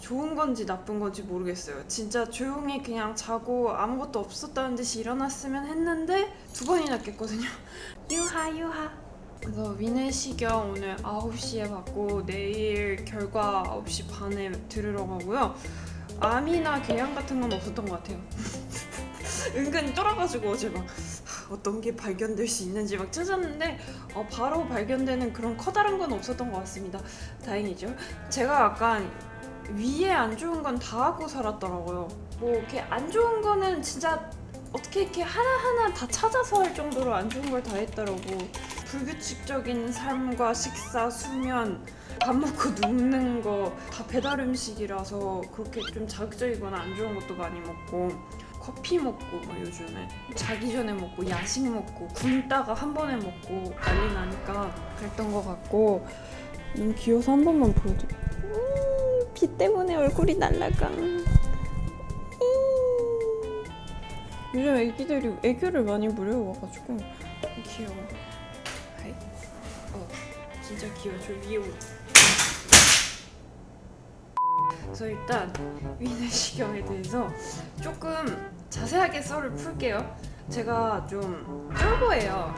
좋은 건지 나쁜 건지 모르겠어요. 진짜 조용히 그냥 자고 아무것도 없었다는 듯이 일어났으면 했는데 두 번이나 깼거든요. 유하 유하. 그래서 위내시경 오늘 9시에 받고 내일 결과 9시 반에 들으러 가고요. 암이나 궤양 같은 건 없었던 것 같아요. 은근 쫄아가지고 어제 막 하, 어떤 게 발견될 수 있는지 막 찾았는데 어, 바로 발견되는 그런 커다란 건 없었던 것 같습니다. 다행이죠. 제가 약간 위에 안 좋은 건다 하고 살았더라고요. 뭐 이렇게 안 좋은 거는 진짜 어떻게 이렇게 하나하나 다 찾아서 할 정도로 안 좋은 걸 다 했더라고. 불규칙적인 삶과 식사, 수면, 밥 먹고 눕는 거 다 배달 음식이라서 그렇게 좀 자극적이거나 안 좋은 것도 많이 먹고 커피 먹고 막 요즘에 자기 전에 먹고 야식 먹고 굶다가 한 번에 먹고 난리 나니까 그랬던 것 같고 너무 귀여워서 한 번만 보여드려 음, 비 때문에 얼굴이 날라가 음. 요즘 애기들이 애교를 많이 부려와가지고 귀여워 하이 어 진짜 귀여워 저 위에 올 그래서 일단 위내시경에 대해서 조금 자세하게 썰을 풀게요. 제가 좀 쫄보예요.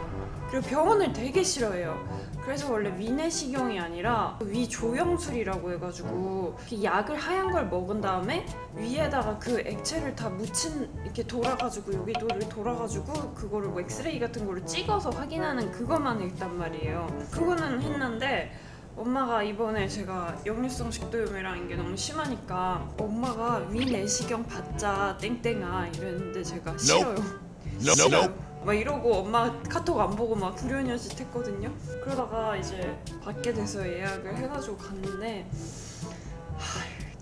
그리고 병원을 되게 싫어해요. 그래서 원래 위내시경이 아니라 위조영술이라고 해가지고 이렇게 약을 하얀 걸 먹은 다음에 위에다가 그 액체를 다 묻힌 이렇게 돌아가지고 여기도 이렇게 돌아가지고 그거를 뭐 엑스레이 같은 거를 찍어서 확인하는 그것만 했단 말이에요. 그거는 했는데 엄마가 이번에 제가 역류성 식도염이랑 이게 너무 심하니까 엄마가 위내시경 받자 땡땡아 이랬는데 제가 싫어요. Nope. 막 이러고 엄마 카톡 안 보고 막 불효녀짓 했거든요. 그러다가 이제 받게 돼서 예약을 해가지고 갔는데 하,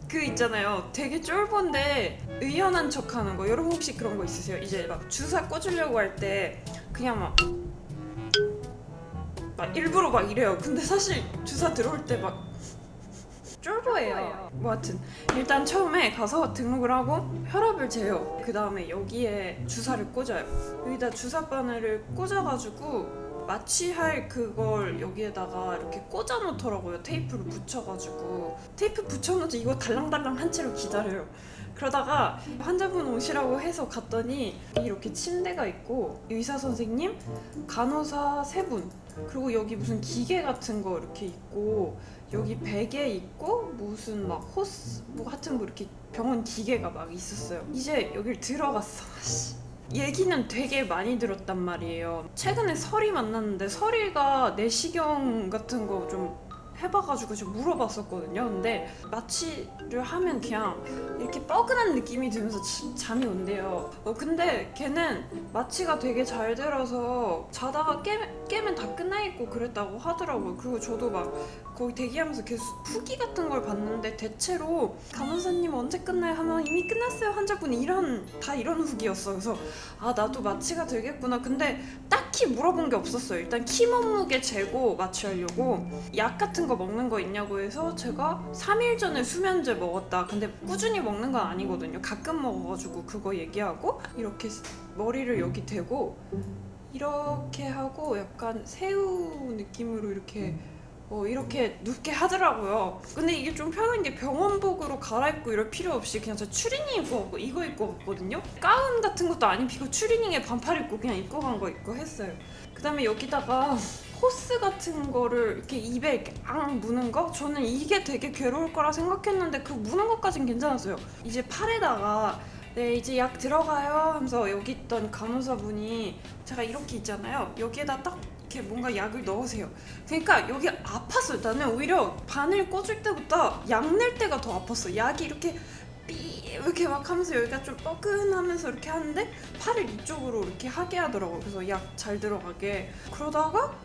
그 있잖아요. 되게 쫄본데 의연한 척 하는 거. 여러분 혹시 그런 거 있으세요? 이제 막 주사 꽂으려고 할 때 그냥 막. 막 일부러 막 이래요. 근데 사실 주사 들어올 때막 쫄보예요. 뭐 하여튼 일단 처음에 가서 등록을 하고 혈압을 재요. 그 다음에 여기에 주사를 꽂아요. 여기다 주사 바늘을 꽂아가지고 마취할 그걸 여기에다가 이렇게 꽂아 놓더라고요. 테이프를 붙여가지고 테이프 붙여놓지 이거 달랑달랑 한 채로 기다려요. 그러다가 환자분 오시라고 해서 갔더니 이렇게 침대가 있고 의사 선생님, 간호사 세 분, 그리고 여기 무슨 기계 같은 거 이렇게 있고 여기 베개 있고 무슨 막 호스 뭐 하여튼 뭐 이렇게 병원 기계가 막 있었어요. 이제 여길 들어갔어. 씨. 얘기는 되게 많이 들었단 말이에요. 최근에 설이 만났는데 설이가 내시경 같은 거좀 해봐가지고 좀 물어봤었거든요. 근데 마취를 하면 그냥 이렇게 뻐근한 느낌이 들면서 치- 잠이 온대요. 어, 근데 걔는 마취가 되게 잘 들어서 자다가 깨면, 깨면 다 끝나 있고 그랬다고 하더라고요. 그리고 저도 막 거기 대기하면서 계속 후기 같은 걸 봤는데 대체로 간호사님 언제 끝나요 하면 이미 끝났어요 환자분이 이런 다 이런 후기였어. 그래서 아 나도 마취가 되겠구나. 근데 딱히 물어본 게 없었어요. 일단 키 몸무게 재고 마취하려고 약 같은 거 먹는 거 있냐고 해서 제가 3일 전에 수면제 먹었다. 근데 꾸준히 먹는 건 아니거든요. 가끔 먹어가지고 그거 얘기하고 이렇게 머리를 여기 대고 이렇게 하고 약간 새우 느낌으로 이렇게 어, 이렇게 눕게 하더라고요. 근데 이게 좀 편한 게 병원복으로 갈아입고 이럴 필요 없이 그냥 저 추리닝 입고 왔고 이거 입고 갔거든요. 가운 같은 것도 안 입히고 추리닝에 반팔 입고 그냥 입고 간 거 입고 했어요. 그다음에 여기다가 호스 같은 거를 이렇게 입에 이렇게 앙 무는 거? 저는 이게 되게 괴로울 거라 생각했는데 그 무는 것까진 괜찮았어요. 이제 팔에다가 네 이제 약 들어가요 하면서 여기 있던 간호사분이 제가 이렇게 있잖아요. 여기에다 딱 이렇게 뭔가 약을 넣으세요. 그러니까 여기 아팠어요. 나는 오히려 바늘 꽂을 때보다 약 낼 때가 더 아팠어. 약이 이렇게 삐 이렇게 막 하면서 여기가 좀 뻐근하면서 이렇게 하는데 팔을 이쪽으로 이렇게 하게 하더라고요. 그래서 약 잘 들어가게. 그러다가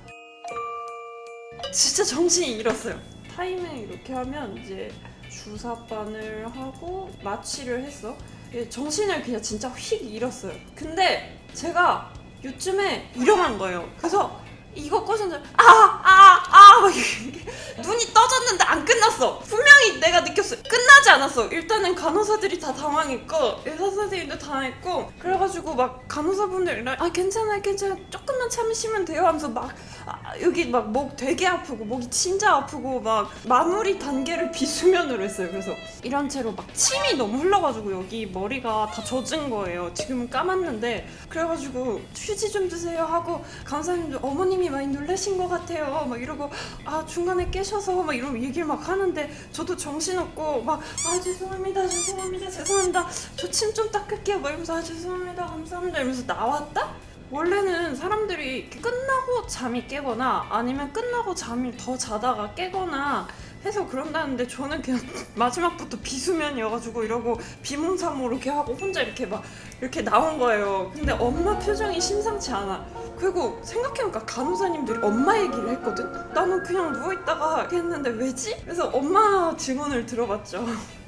진짜 정신이 잃었어요. 타이밍 이렇게 하면 이제 주사바늘 하고 마취를 했어. 예, 정신을 그냥 진짜 휙 잃었어요. 근데 제가 요즘에 일어난 거예요. 그래서 이거 꺼졌는데 아아아 눈이 떠졌는데 안 끝났어. 분명히 내가 느꼈어요. 끝나지 않았어. 일단은 간호사들이 다 당황했고 의사 선생님도 당황했고 그래가지고 막 간호사분들이랑 아 괜찮아요 괜찮아요 조금만 참으시면 돼요 하면서 막 아, 여기 막 목 되게 아프고 목이 진짜 아프고 막 마무리 단계를 비수면으로 했어요. 그래서 이런 채로 막 침이 너무 흘러가지고 여기 머리가 다 젖은 거예요. 지금은 감았는데 그래가지고 휴지 좀 주세요 하고 간호사님도 어머님이 많이 놀라신 것 같아요. 막 이러고 아 중간에 깨셔서 막 이런 얘기를 막 하는데 저도 정신없고 막 아 죄송합니다 죄송합니다 죄송합니다 저 침 좀 닦을게요 막 이러면서 아 죄송합니다 감사합니다 이러면서 나왔다? 원래는 사람들이 끝나고 잠이 깨거나 아니면 끝나고 잠이 더 자다가 깨거나 해서 그런다는데 저는 그냥 마지막부터 비수면이어가지고 이러고 비몽사몽 이렇게 하고 혼자 이렇게 막 이렇게 나온 거예요. 근데 엄마 표정이 심상치 않아. 그리고 생각해보니까 간호사님들이 엄마 얘기를 했거든? 나는 그냥 누워있다가 했는데 왜지? 그래서 엄마 증언을 들어봤죠.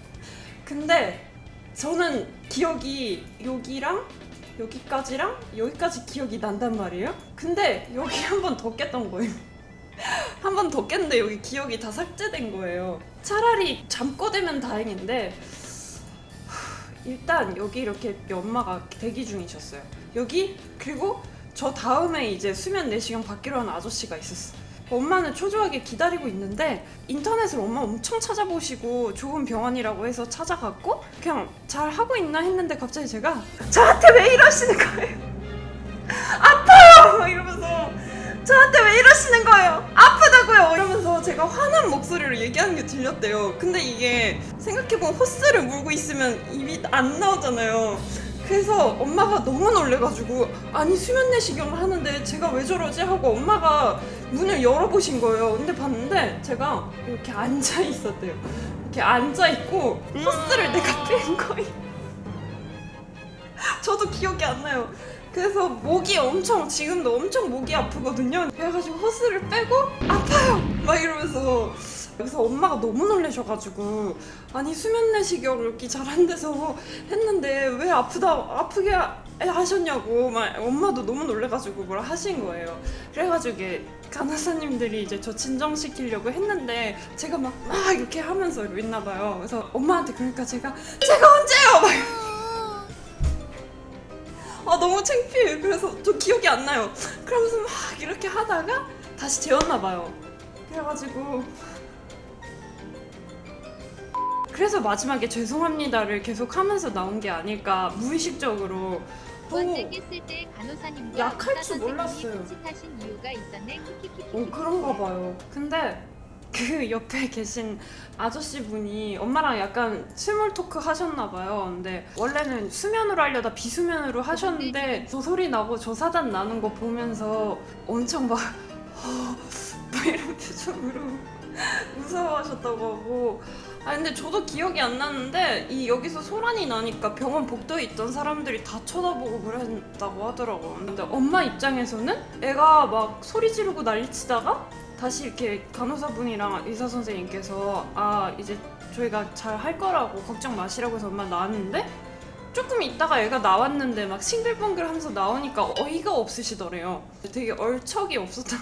근데 저는 기억이 여기랑 여기까지랑 여기까지 기억이 난단 말이에요. 근데 여기 한 번 더 깼던 거예요. 한 번 더 깼는데 여기 기억이 다 삭제된 거예요. 차라리 잠꼬대면 다행인데 일단 여기 이렇게 엄마가 대기 중이셨어요. 여기 그리고 저 다음에 이제 수면 내시경 받기로 한 아저씨가 있었어. 엄마는 초조하게 기다리고 있는데 인터넷을 엄마 엄청 찾아보시고 좋은 병원이라고 해서 찾아갔고 그냥 잘 하고 있나 했는데 갑자기 제가 저한테 왜 이러시는 거예요? 아파요! 막 이러면서 저한테 왜 이러시는 거예요? 아프다고요! 이러면서 제가 화난 목소리로 얘기하는 게 들렸대요. 근데 이게 생각해보면 호스를 물고 있으면 입이 안 나오잖아요. 그래서 엄마가 너무 놀래가지고 아니 수면 내시경을 하는데 제가 왜 저러지 하고 엄마가 문을 열어보신 거예요. 근데 봤는데 제가 이렇게 앉아 있었대요. 이렇게 앉아 있고 호스를 내가 뺀 거예요. 저도 기억이 안 나요. 그래서 목이 엄청 지금도 엄청 목이 아프거든요. 그래가지고 호스를 빼고 아파요 막 이러면서 그래서 엄마가 너무 놀라셔가지고 아니 수면 내시경 이렇게 잘 안 돼서 했는데 왜 아프다 아프게 하- 하셨냐고 막 엄마도 너무 놀래가지고 뭐라 하신 거예요. 그래가지고 간호사님들이 이제 저 진정시키려고 했는데 제가 막, 막 이렇게 하면서 있나 봐요. 그래서 엄마한테 그러니까 제가 제가 언제요? 막아 너무 창피해. 그래서 저 기억이 안 나요. 그러면서 막 이렇게 하다가 다시 재웠나 봐요. 그래가지고 그래서 마지막에 죄송합니다를 계속 하면서 나온 게 아닐까 무의식적으로 두 번째 오, 깼을 때 간호사님과 약할 의사 줄 몰랐어요. 흠칫하신 이유가 있었네. 키키키키. 어 그런가 봐요. 근데 그 옆에 계신 아저씨 분이 엄마랑 약간 스몰 토크 하셨나 봐요. 근데 원래는 수면으로 하려다 비수면으로 하셨는데 저 소리 나고 저 사단 나는 거 보면서 엄청 막, 막 이런 표정으로 무서워하셨다고 하고 아 근데 저도 기억이 안 나는데 이 여기서 소란이 나니까 병원 복도에 있던 사람들이 다 쳐다보고 그랬다고 하더라고요. 근데 엄마 입장에서는 애가 막 소리 지르고 난리치다가 다시 이렇게 간호사분이랑 의사 선생님께서 아 이제 저희가 잘 할 거라고 걱정 마시라고 해서 엄마 나왔는데 조금 있다가 애가 나왔는데 막 싱글벙글하면서 나오니까 어이가 없으시더래요. 되게 얼척이 없었다.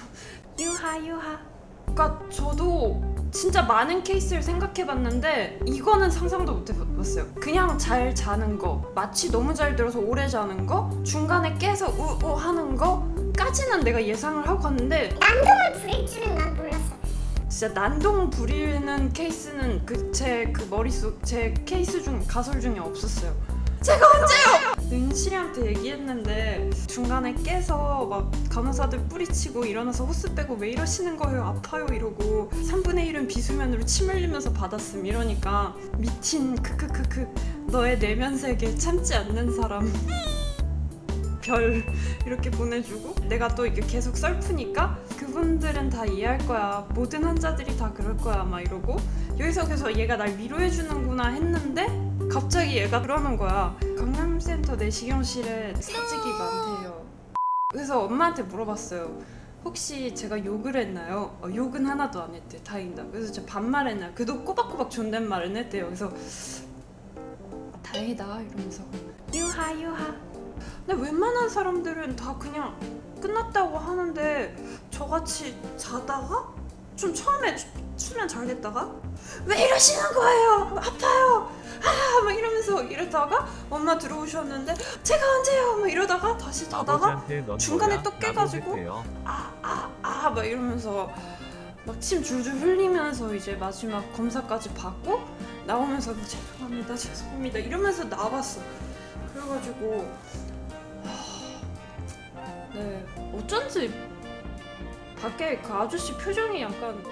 유하 유하. 그러니까 저도 진짜 많은 케이스를 생각해봤는데 이거는 상상도 못 해봤어요. 그냥 잘 자는 거, 마취 너무 잘 들어서 오래 자는 거, 중간에 깨서 우우 하는 거까지는 내가 예상을 하고 갔는데 부릴 줄은 난 몰랐어. 진짜 난동 부리는 케이스는 그 제 그 머릿속 제 케이스 중 가설 중에 없었어요. 제가 언제요? 은실이한테 얘기했는데 중간에 깨서 막 간호사들 뿌리치고 일어나서 호스 빼고 왜 이러시는 거예요? 아파요? 이러고 3분의 1은 비수면으로 침 흘리면서 받았음. 이러니까 미친 크크크크 너의 내면 세계 참지 않는 사람 별 이렇게 보내주고 내가 또 이게 계속 썰프니까 그분들은 다 이해할 거야. 모든 환자들이 다 그럴 거야. 막 이러고 여기서 계속 얘가 날 위로해 주는구나 했는데 갑자기 얘가 그러는 거야. 강남센터 내시경실에 사직이 많대요. 그래서 엄마한테 물어봤어요. 혹시 제가 욕을 했나요? 어, 욕은 하나도 안 했대. 다행이다. 그래서 제가 반말했나요? 그래도 꼬박꼬박 존댓말은 했대요. 그래서 다행이다 이러면서. 유하 유하. 근데 웬만한 사람들은 다 그냥 끝났다고 하는데 저같이 자다가 좀 처음에 수- 수면 잘 됐다가 왜 이러시는 거예요? 아파요. 아, 막 이러면서 이러다가 엄마 들어오셨는데 제가 언제요? 막 이러다가 다시 자다가 중간에? 또 깨가지고. 아 아 아 막 이러면서 막 침 줄줄 흘리면서 이제 마지막 검사까지 받고 나오면서 뭐 죄송합니다 죄송합니다 이러면서 나왔어 그래가지고 하, 네 어쩐지 밖에 그 아저씨 표정이 약간